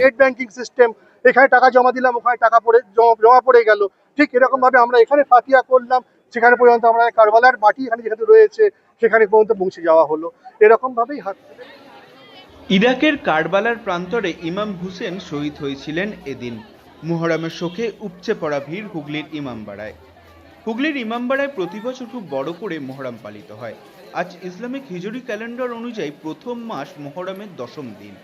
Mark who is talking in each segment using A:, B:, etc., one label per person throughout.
A: Net banking system এখানে টাকা জমা দিলাম, ওখানে টাকা পড়ে, জমা পড়ে গেল। ঠিক এরকম ভাবে আমরা এখানে ফাতিয়া করলাম, সেখানে পর্যন্ত আমরা কারবালার মাটি এখানে যেখানে রয়েছে, সেখানে পর্যন্ত পৌঁছে যাওয়া হলো। এরকম ভাবেই হাত
B: ইরাকের কারবালার প্রান্তরে ইমাম হুসেন শহীদ হয়েছিলেন এদিন। মুহরমের শোকে উপচে পড়া ভিড় হুগলির ইমামবাড়ায়। হুগলির ইমামবাড়ায় প্রতি বছর খুব বড় করে মহরম পালিত হয়। আজ ইসলামিক হিজরি ক্যালেন্ডার অনুযায়ী প্রথম মাস মহরমের দশম দিন।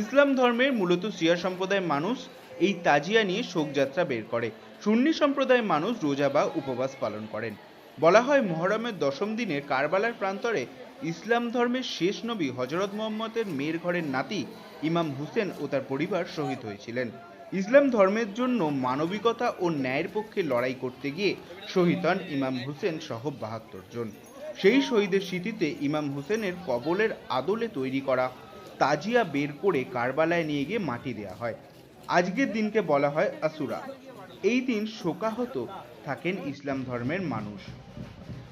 B: ইসলাম ধর্মের মূলত শিয়া সম্প্রদায়ের মানুষ এই তাজিয়া নিয়ে শোকযাত্রা বের করে। সুন্নি সম্প্রদায়ের মানুষ রোজা বা উপবাস পালন করেন। বলা হয় মহরমের দশম দিনে কারবালার প্রান্তরে ইসলাম ধর্মের শেষ নবী হজরত মোহাম্মদের মেয়ের ঘরের নাতি ইমাম হুসেন ও তার পরিবার শহীদ হয়েছিলেন। ইসলাম ধর্মের জন্য মানবিকতা ও ন্যায়ের পক্ষে লড়াই করতে গিয়ে শহীদ হন ইমাম হুসেন সহ বাহাত্তর জন। সেই শহীদের স্মৃতিতে ইমাম হুসেনের কবলের আদলে তৈরি করা তাজিয়া বের করে কারবালায় নিয়ে গিয়ে মাটি দেওয়া হয়। আজকের দিনকে বলা হয় আসুরা। এই দিন শোকাহত থাকেন ইসলাম ধর্মের মানুষ।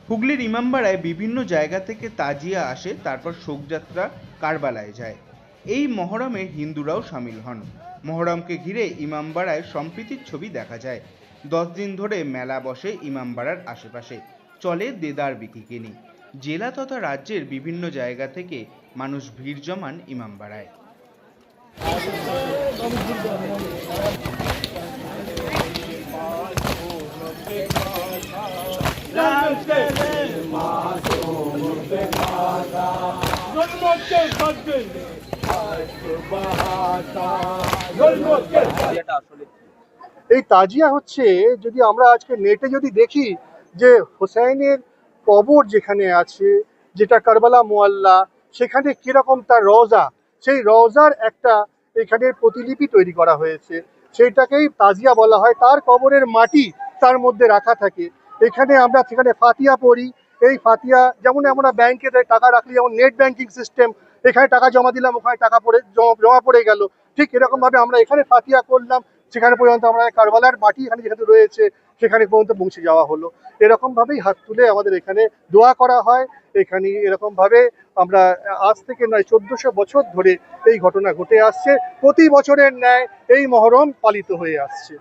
B: হুগলির ইমামবাড়ায় বিভিন্ন জায়গা থেকে তাজিয়া আসে, তারপর শোকযাত্রা কারবালায় যায়। এই মহরমে হিন্দুরাও সামিল হন। মহরমকে ঘিরে ইমামবাড়ায় সম্প্রীতির ছবি দেখা যায়। দশ দিন ধরে মেলা বসে ইমামবাড়ার আশেপাশে। চলে দেদার বিকিকিনি জেলা তথা রাজ্যের বিভিন্ন জায়গা থেকে মানুষ ভিড় জমান ইমামবাড়ায়
A: এই তাজিয়া হচ্ছে, যদি আমরা আজকে নেটে যদি দেখি যে হোসাইনের কবর যেখানে আছে, যেটা কারবালা মোয়াল্লা, সেখানে কীরকম তার রওজা, সেই রওজার একটা এখানে প্রতিলিপি তৈরি করা হয়েছে। সেইটাকেই তাজিয়া বলা হয়। তার কবরের মাটি তার মধ্যে রাখা থাকে। এখানে আমরা সেখানে ফাতিয়া পড়ি। এই ফাতিয়া যেমন আমরা ব্যাংকে টাকা রাখলি, যেমন নেট ব্যাংকিং সিস্টেম, এখানে টাকা জমা দিলাম, ওখানে টাকা পড়ে, জমা পড়ে গেল। ঠিক এরকম ভাবে আমরা এখানে ফাতিয়া করলাম। সেখানে পর্যন্ত আমরা কারবালার মাটি এখানে যেখানে রয়েছে, সেখানে পর্যন্ত পৌঁছে যাওয়া হলো। এরকমভাবেই হাত তুলে আমাদের এখানে দোয়া করা হয়। এখানে এরকমভাবে আমরা আজ থেকে নয়, চোদ্দশো বছর ধরে এই ঘটনা ঘটে আসছে। প্রতি বছরের ন্যায় এই মহরম পালিত হয়ে আসছে।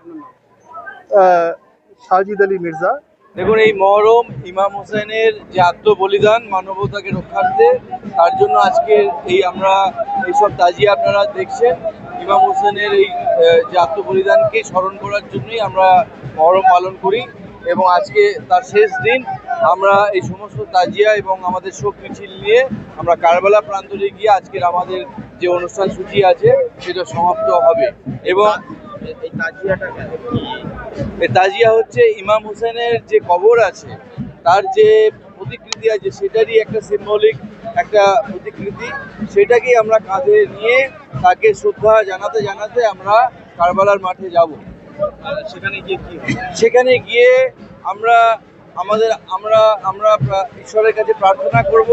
A: সাজিদ আলী মির্জা
C: দেখুন, এই মহরম ইমাম হোসেনের যে আত্মবলিদান মানবতাকে রক্ষার্থে, তার জন্য আজকে এই আমরা এইসব তাজিয়া আপনারা দেখছেন। ইমাম হোসেনের এই যে আত্মবলিদানকে স্মরণ করার জন্যই আমরা মহরম পালন করি এবং আজকে তার শেষ দিন আমরা এই সমস্ত তাজিয়া এবং আমাদের শোক মিছিল নিয়ে আমরা কারবালা প্রান্তরে গিয়ে আজকের আমাদের যে অনুষ্ঠান সূচি আছে, সেটা সমাপ্ত হবে। এবং এই তাজিয়াটা তাজিয়া হচ্ছে ইমাম হোসেনের যে কবর আছে তার যে প্রতিকৃতি আছে সেটারই একটা সিম্বলিক একটা প্রতিকৃতি। সেটাকেই আমরা কাঁধে নিয়ে তাকে শ্রদ্ধা জানাতে জানাতে আমরা কারবালার মাঠে যাব। সেখানে গিয়ে কি সেখানে গিয়ে আমরা আমাদের আমরা আমরা ঈশ্বরের কাছে প্রার্থনা করব।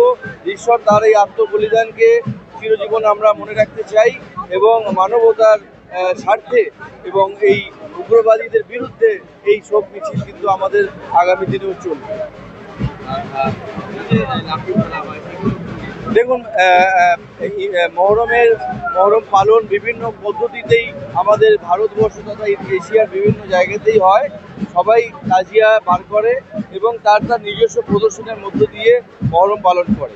C: ঈশ্বর তার এই আত্মবলিদানকে চিরজীবন আমরা মনে রাখতে চাই এবং মানবতার স্বার্থে এবং এই উগ্রবাদীদের বিরুদ্ধে এই শোক মিছিল কিন্তু আমাদের আগামী দিনেও চলবে। দেখুন মহরমের, মহরম পালন বিভিন্ন পদ্ধতিতেই আমাদের ভারতবর্ষ তথা এশিয়ার বিভিন্ন জায়গাতেই হয়। সবাই তাজিয়া বার করে এবং তার তার নিজস্ব প্রদর্শনের মধ্য দিয়ে মহরম পালন করে।